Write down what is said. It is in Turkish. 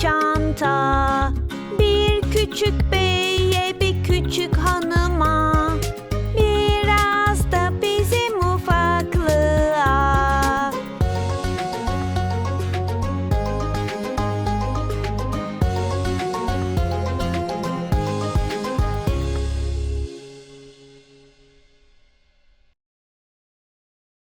çanta, bir küçük bebek.